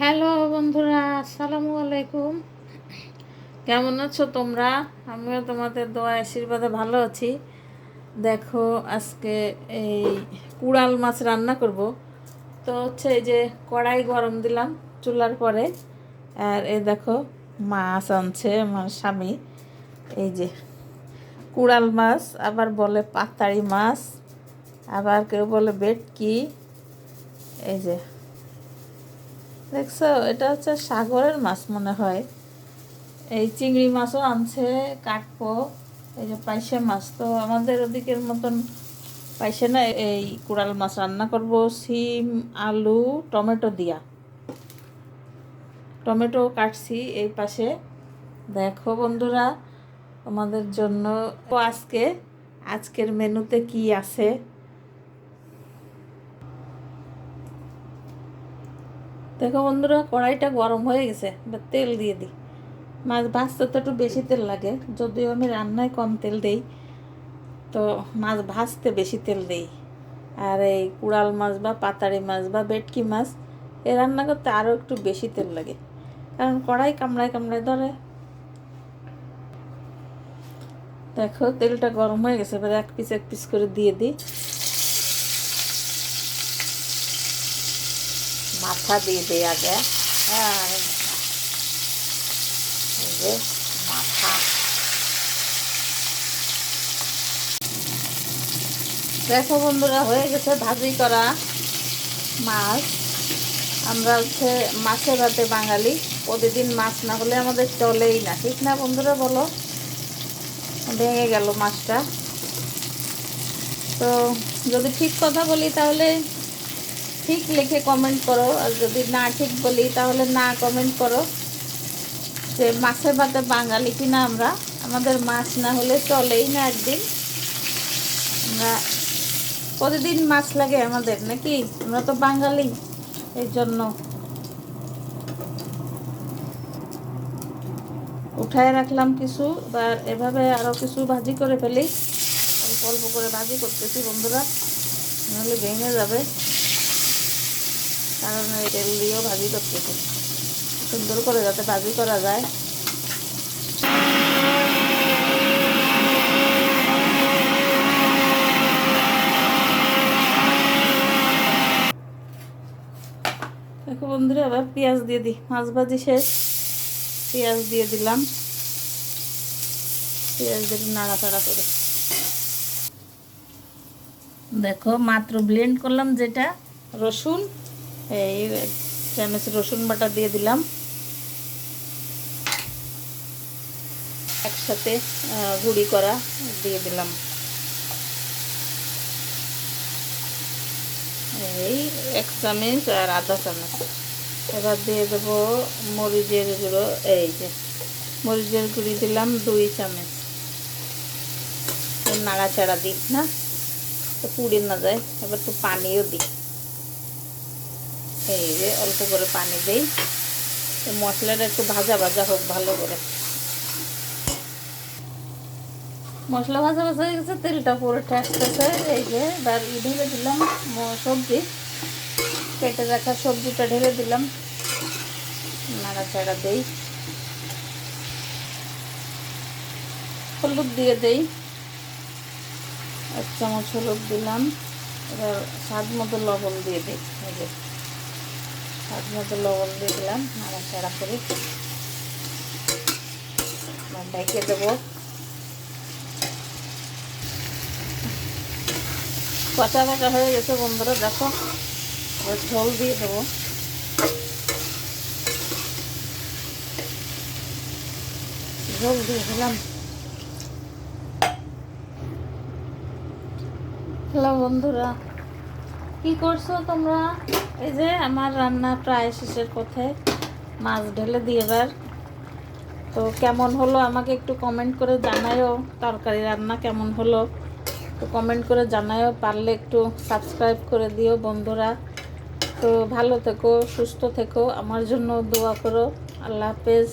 Hello বন্ধুরা, আসসালামু আলাইকুম। কেমন আছো তোমরা? আমিও তোমাদের দোয়া আশীর্বাদে ভালো আছি। দেখো, আজকে এই কুড়াল মাছ রান্না করব। তো হচ্ছে এই যে কড়াই গরম দিলাম চুলার পরে, আর এই দেখো মাছ আনছে আমার স্বামী। এই যে কুড়াল মাছ, আবার বলে পাতাড়ি মাছ, আবার কেউ বলে বেটকি। এই যে দেখছ, এটা হচ্ছে সাগরের মাছ মনে হয়। এই চিংড়ি মাছও আনছে, কাটবো। এই যে পাইসে মাছ, তো আমাদের ওদিকের মতন পাইসে না, এই কুড়াল মাছ রান্না করব। সিম, আলু, টমেটো দিয়া। টমেটো কাটছি এই পাশে। দেখো বন্ধুরা, তোমাদের জন্য আজকে, আজকের মেনুতে কি আছে? দেখো বন্ধুরা, কড়াইটা গরম হয়ে গেছে, এবার তেল দিয়ে দিই। মাছ ভাজতে তো একটু বেশি তেল লাগে, যদিও আমি রান্নায় কম তেল দেই, তো মাছ ভাজতে বেশি তেল দেই। আর এই কুড়াল মাছ বা পাতাড়ি মাছ বা বেটকি মাছ, এ রান্না করতে আরও একটু বেশি তেল লাগে, কারণ কড়াই কামড়ায় কামড়ায় ধরে। দেখো, তেলটা গরম হয়ে গেছে, এবার এক পিস এক পিস করে দিয়ে দিই। মাথা দিয়ে দিই আগে। হ্যাঁ। যে মাথা। দেখো বন্ধুরা হয়ে গেছে ভাজি করা মাছ। আমরা হচ্ছে মাছের ভাতে বাঙালি প্রতিদিন মাছ না হলে আমাদের চলেই না ঠিক না বন্ধুরা বলো? ভেঙে গেল মাছটা। তো যদি ঠিক কথা বলি তাহলে ঠিক লিখে কমেন্ট করো, আর যদি না ঠিক বলি, তাহলে না কমেন্ট করো। যে মাছের ভাতে বাঙালি কিনা আমরা, আমাদের মাছ না হলে চলেই না একদিন। আমরা প্রতিদিন মাছ লাগে আমাদের, নাকি? আমরা তো বাঙালি, এই জন্য। উঠায় রাখলাম কিছু, এবার এভাবে আরও কিছু ভাজি করে ফেলি। অল্প অল্প করে ভাজি করতেছি বন্ধুরা, নাহলে ভেঙে যাবে। কারণ এই তেল দিয়েও ভাজি করতেছি সুন্দর করে যাতে ভাজি করা যায়। দেখো বন্ধুরা আবার পেঁয়াজ দিয়ে দিই। মাছ ভাজি শেষ। পেঁয়াজ দিয়ে দিলাম। পেঁয়াজ দিয়ে নাড়াচাড়া করে। দেখো, মাত্র ব্লেন্ড করলাম যেটা রসুন এই চামচ রসুন বাটা দিয়ে দিলাম। একসাথে গুঁড়ি করা দিয়ে দিলাম। এই এক চামচ আর আধা চামচ। এবার দিয়ে দেবো মরিচের গুঁড়ো, এই যে মরিচের গুঁড়ি দিলাম দুই চামচ। নাড়াচাড়া দিই, না? তো পুড়ে না যায়, এবার তো পানিও দিই। এই যে অল্প করে পানি দিই। মশলাটা একটু ভাজা ভাজা হোক, ভালো করে। মশলা ভাজা ভাজা হয়ে গেছে, তেলটা পুরো আসতেছে এই যে এবার ঢেলে দিলাম সবজি। কেটে রাখা সবজিটা ঢেলে দিলাম। নাড়াচাড়া দেই। হলুদ দিয়ে দেই। এক চামচ হলুদ দিলাম। এবার স্বাদ মতো লবণ দিয়ে দিই। মতো লবণ দিয়ে দিলাম আমার নাড়াচাড়া করে। ঢেকে দেবো। কচা কচা হয়ে গেছে বন্ধুরা, দেখো। ঝোল দিয়ে দেবো। ঝোল দিয়ে দিলাম। হ্যালো বন্ধুরা কি করছ তোমরা? এই যে আমার রান্না প্রায় শেষের পথে। মাছ ঢেলে দিয়ে এবার। তো কেমন হলো আমাকে একটু কমেন্ট করে জানায়ও, তরকারি রান্না কেমন হলো? তো কমেন্ট করে জানায়ও, পারলে একটু সাবস্ক্রাইব করে দিও বন্ধুরা। তো ভালো থেকো, সুস্থ থেকো, আমার জন্য দোয়া করো। আল্লাহ হাফেজ।